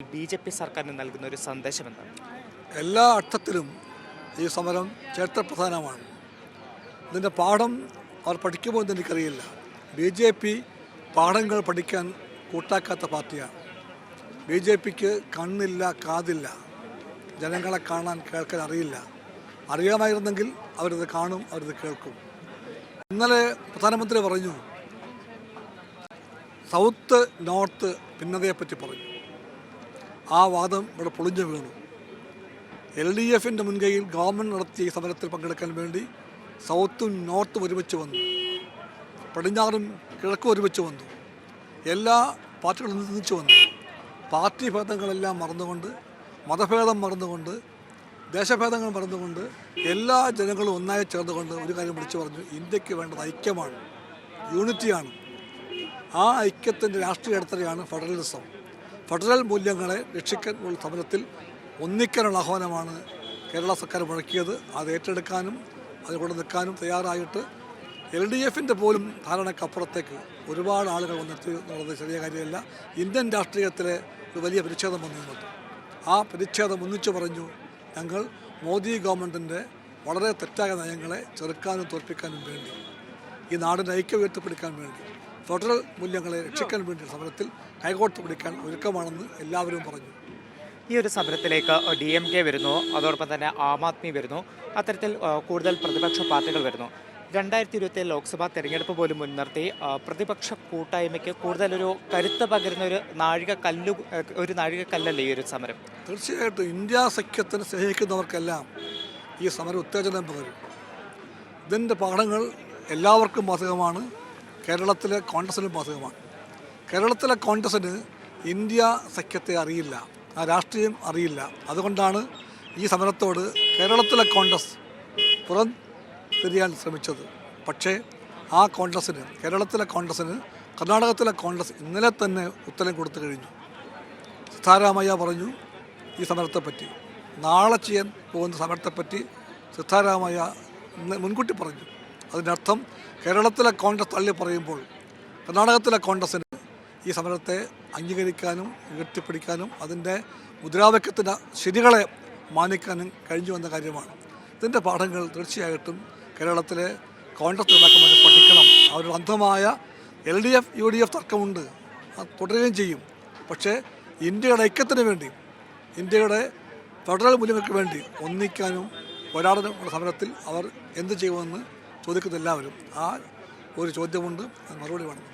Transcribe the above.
B J P സർക്കാരിന് നൽകുന്ന ഒരു സന്ദേശം എന്താണ് എല്ലാ അർത്ഥത്തിലും ഈ സമരം ചരിത്രപ്രധാനമാണ്. ഇതിന്റെ പാഠം അവർ പഠിക്കുമോ എന്ന് എനിക്കറിയില്ല. ബി ജെ പി പാഠങ്ങൾ പഠിക്കാൻ കൂട്ടാക്കാത്ത പാർട്ടിയാണ്. ബി ജെ പിക്ക് കണ്ണില്ല കാതില്ല. ജനങ്ങളെ കാണാൻ കേൾക്കാൻ അറിയില്ല. അറിയാമായിരുന്നെങ്കിൽ അവരിത് കാണും അവരിത് കേൾക്കും. ഇന്നലെ പ്രധാനമന്ത്രി പറഞ്ഞു സൗത്ത് നോർത്ത് ഭിന്നതയെപ്പറ്റി പറഞ്ഞു. ആ വാദം ഇവിടെ പൊളിഞ്ഞു വീണു. എൽ ഡി എഫിന്റെ മുൻകൈയിൽ ഗവൺമെന്റ് നടത്തിയ സമരത്തിൽ പങ്കെടുക്കാൻ വേണ്ടി സൗത്തും നോർത്തും ഒരുമിച്ച് വന്നു. പടിഞ്ഞാറും കിഴക്കും ഒരുമിച്ച് വന്നു. എല്ലാ പാർട്ടികളും നിന്നിച്ചു വന്നു. പാർട്ടി ഭേദങ്ങളെല്ലാം മറന്നുകൊണ്ട് മതഭേദം മറന്നുകൊണ്ട് ദേശഭേദങ്ങൾ മറന്നുകൊണ്ട് എല്ലാ ജനങ്ങളും ഒന്നായി ചേർന്നുകൊണ്ട് ഒരു കാര്യം വിളിച്ചു പറഞ്ഞു ഇന്ത്യയ്ക്ക് വേണ്ടത് ഐക്യമാണ് യൂണിറ്റിയാണ്. ആ ഐക്യത്തിന്റെ രാഷ്ട്രീയ അടിത്തറയാണ് ഫെഡറലിസം. ഫെഡറൽ മൂല്യങ്ങളെ രക്ഷിക്കാനുള്ള സമരത്തിൽ ഒന്നിക്കാനുള്ള ആഹ്വാനമാണ് കേരള സർക്കാർ മുഴക്കിയത്. അത് ഏറ്റെടുക്കാനും അതുകൊണ്ട് നിൽക്കാനും തയ്യാറായിട്ട് എൽ ഡി എഫിന്റെ പോലും ധാരണക്കപ്പുറത്തേക്ക് ഒരുപാട് ആളുകൾ വന്നെത്തി എന്നുള്ളത് ചെറിയ കാര്യമല്ല. ഇന്ത്യൻ രാഷ്ട്രീയത്തിലെ ഒരു വലിയ പ്രതിഷേധം നിന്നു ആ പ്രതിഷേധം ഒന്നിച്ചു പറഞ്ഞു ഞങ്ങൾ മോദി ഗവൺമെന്റിന്റെ വളരെ തെറ്റായ നയങ്ങളെ ചെറുക്കാനും തോൽപ്പിക്കാനും വേണ്ടി ഈ നാടിനെ ഐക്യം ഉയർത്തിപ്പിടിക്കാൻ വേണ്ടി ഫെഡറൽ മൂല്യങ്ങളെ രക്ഷിക്കാൻ വേണ്ടി സമരത്തിൽ ഹൈക്കോടതി പിടിക്കാൻ ഒരുക്കമാണെന്ന് എല്ലാവരും പറഞ്ഞു. ഈ ഒരു സമരത്തിലേക്ക് ഡി എം കെ വരുന്നു. അതോടൊപ്പം തന്നെ ആം ആദ്മി വരുന്നു. അത്തരത്തിൽ കൂടുതൽ പ്രതിപക്ഷ പാർട്ടികൾ വരുന്നു. രണ്ടായിരത്തി ഇരുപത്തി ലോക്സഭാ തെരഞ്ഞെടുപ്പ് പോലും മുൻനിർത്തി പ്രതിപക്ഷ കൂട്ടായ്മയ്ക്ക് കൂടുതലൊരു കരുത്ത് പകരുന്ന ഒരു നാഴിക കല്ല് ഒരു നാഴിക കല്ലല്ലേ ഈ ഒരു സമരം? തീർച്ചയായിട്ടും ഇന്ത്യ സഖ്യത്തിന് സ്നേഹിക്കുന്നവർക്കെല്ലാം ഈ സമരം ഉത്തേജനം പകരും. ഇതിന്റെ പാഠങ്ങൾ എല്ലാവർക്കും ബാധകമാണ്. കേരളത്തിലെ കോൺഗ്രസിനും ബാധകമാണ്. കേരളത്തിലെ കോൺഗ്രസ്സിന് ഇന്ത്യ സഖ്യത്തെ അറിയില്ല ആ രാഷ്ട്രീയം അറിയില്ല. അതുകൊണ്ടാണ് ഈ സമരത്തോട് കേരളത്തിലെ കോൺഗ്രസ് പുറം തിരിയാൻ ശ്രമിച്ചത്. പക്ഷേ ആ കോൺഗ്രസ്സിന് കേരളത്തിലെ കോൺഗ്രസ്സിന് കർണാടകത്തിലെ കോൺഗ്രസ് ഇന്നലെ തന്നെ ഉത്തരം കൊടുത്തു കഴിഞ്ഞു. സിദ്ധാരാമയ്യ പറഞ്ഞു ഈ സമരത്തെപ്പറ്റി നാളെ ചെയ്യാൻ പോകുന്ന സമരത്തെപ്പറ്റി സിദ്ധാരാമയ്യ മുൻകൂട്ടി പറഞ്ഞു. അതിനർത്ഥം കേരളത്തിലെ കോൺഗ്രസ് തള്ളി പറയുമ്പോൾ കർണാടകത്തിലെ കോൺഗ്രസ്സിന് ഈ സമരത്തെ അംഗീകരിക്കാനും ഉയർത്തിപ്പിടിക്കാനും അതിന്റെ മുദ്രാവാക്യത്തിന്റെ ശരികളെ മാനിക്കാനും കഴിഞ്ഞു വന്ന കാര്യമാണ്. ഇതിന്റെ പാഠങ്ങൾ തീർച്ചയായിട്ടും കേരളത്തിലെ കോൺഗ്രസ് നേതാക്കന്മാർ പഠിക്കണം. അവരുടെ അന്ധമായ L D F U D F തർക്കമുണ്ട്. അത് തുടരുകയും ചെയ്യും. പക്ഷേ ഇന്ത്യയുടെ ഐക്യത്തിന് വേണ്ടി ഇന്ത്യയുടെ ഫെഡറൽ മൂല്യങ്ങൾക്ക് വേണ്ടി ഒന്നിക്കാനും പോരാടാനുമുള്ള സമരത്തിൽ അവർ എന്ത് ചെയ്യുമെന്ന് ചോദിക്കുന്ന എല്ലാവരും ആ ഒരു ചോദ്യമുണ്ട് മറുപടി വേണം.